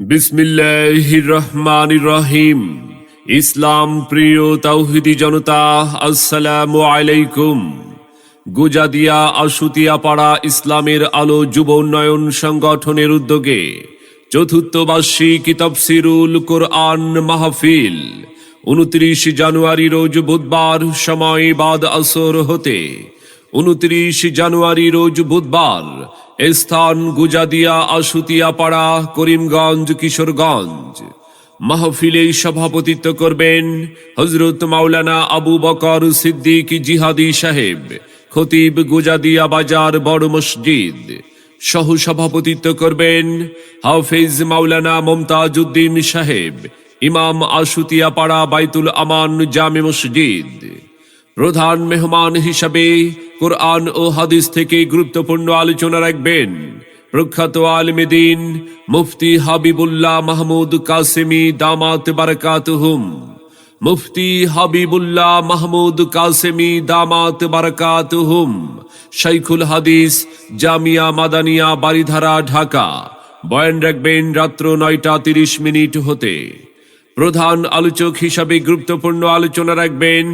বিসমিল্লাহ রহমান রহিম ইসলাম প্রিয় তাওহিদি জনতা, আসসালামু আলাইকুম। গুজাদিয়া আশুতিয়া পাড়া ইসলামের আলো যুব উন্নয়ন সংগঠনের উদ্যোগে চতুর্থ বার্ষিক তফসিরুল কোরআন মাহফিল। উনত্রিশ জানুয়ারি রোজ বুধবার সময় বাদ আসর হতে উনত্রিশ জানুয়ারি রোজ বুধবার স্থান গুজাদিয়া আশুতিয়া পাড়া করিমগঞ্জ, কিশোরগঞ্জ। মাহফিলে সভাপতিত্ব করবেন হজরত মাওলানা আবু বকর সিদ্দিক জিহাদি সাহেব, খতিব গুজাদিয়া বাজার বড় মসজিদ। সহ সভাপতিত্ব করবেন হাফেজ মাওলানা মমতাজ উদ্দিন সাহেব, ইমাম আশুতিয়া পাড়া বাইতুল আমান জামে মসজিদ। প্রধান মেহমান হিসাবে কোরআন ও হাদিস থেকে গুরুত্বপূর্ণ আলোচনা রাখবেন প্রখ্যাত আলমেদিন মুফতি হাবিবুল্লাহ মাহমুদ কাসেমি দামাত বারাকাতুহুম। মুফতি হাবিবুল্লাহ মাহমুদ কাসেমি দামাত বারাকাতুহুম। শাইখুল হাদিস, জামিয়া মাদানিয়া বাড়িধারা ঢাকা। বয়ান রাখবেন রাত্র নয়টা তিরিশ মিনিট হতে। প্রধান আলোচক হিসাবে গুরুত্বপূর্ণ আলোচনা রাখবেন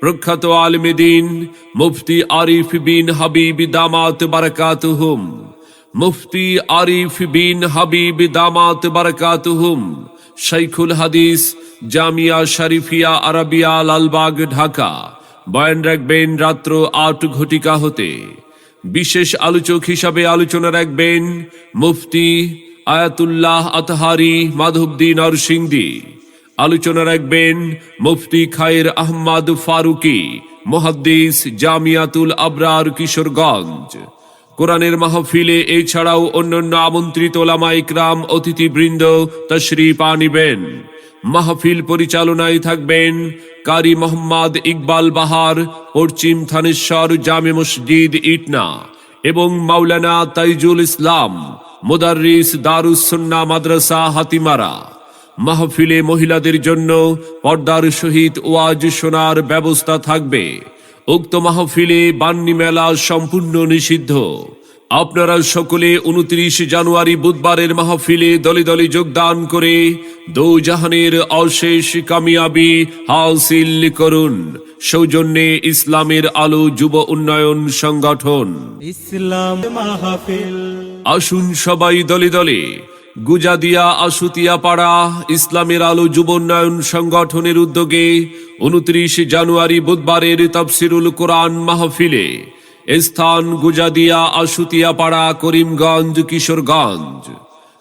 প্রখ্যাত আলমেদিন মুফতি আরিফ বিন হাবিব দামাত বারাকাতুহুম। মুফতি আরিফ বিন হাবিব দামাত বারাকাতুহুম। শাইখুল হাদিস, জামিয়া শরীফিয়া আরবিয়া লালবাগ, ঢাকা। বয়ান রাখবেন রাত্র আট ঘটিকা হতে। বিশেষ আলোচক হিসাবে আলোচনা রাখবেন মুফতি আয়াতুল্লাহ আতহারি মাধবদী নরসিংদী। আলোচনা রাখবেন মুফতি খায়ের আহমদ ফারুকি, মহাদ্দিস জামিয়াতুল আবরার কিশোরগঞ্জ। কোরআনের মাহফিলে এছাড়াও অন্যান্য আমন্ত্রিত ওলামা ইকরাম, অতিথিবৃন্দ তশরিফ আনিবেন। মাহফিল পরিচালনায় থাকবেন কারি মোহাম্মদ ইকবাল বাহার, পশ্চিম থানেশ্বর জামে মসজিদ ইটনা এবং মাওলানা তাইজুল ইসলাম মুদারিস দারুসন্না মাদ্রাসা হাতিমারা। মাহফিলে মহিলাদের জন্য পর্দার সহিত ওয়াজ শোনার ব্যবস্থা থাকবে। উক্ত মাহফিলে বান্নি মেলা সম্পূর্ণ নিষিদ্ধ। আপনারা সকলে উনত্রিশ জানুয়ারি বুধবারের মাহফিলে দলে দলে যোগদান করে দৌজাহানের অশেষ কামিয়াবি হাসিল করুন। সৌজন্যে ইসলামের আলো যুব উন্নয়ন সংগঠন। ইসলাম মাহফিল। আসুন সবাই দলে দলে গুজাদিয়া, আশুতিয়া পাড়া, ইসলামের আলো যুব উন্নয়ন সংগঠনের উদ্যোগে উনত্রিশ জানুয়ারি বুধবারের তফসিরুল কোরআন মাহফিলে স্থান গুজাদিয়া, আশুতিয়া পাড়া, করিমগঞ্জ, কিশোরগঞ্জ।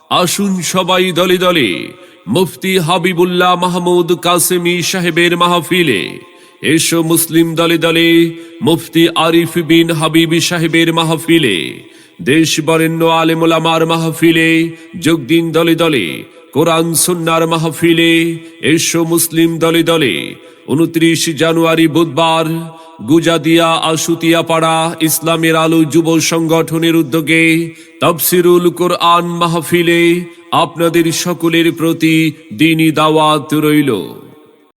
আসুন সবাই দলে দলে মুফতি হাবিবুল্লাহ মাহমুদ কাসেমি সাহেবের মাহফিলে। এসো মুসলিম দলে দলে মুফতি আরিফ বিন হাবিব সাহেবের মাহফিলে। দেশ বরেণ্য আলেমুলামার মাহফিলে, যোগ দিন দলে দলে, কোরআন সুন্নার মাহফিলে, এসো মুসলিম দলে দলে। উনত্রিশ জানুয়ারি বুধবার, গুজাদিয়া আশুতিয়া পাড়া ইসলামের আলো যুব সংগঠনের উদ্যোগে তফসিরুল কোরআন মাহফিলে আপনাদের সকলের প্রতি দিনই দাওয়াত রইল।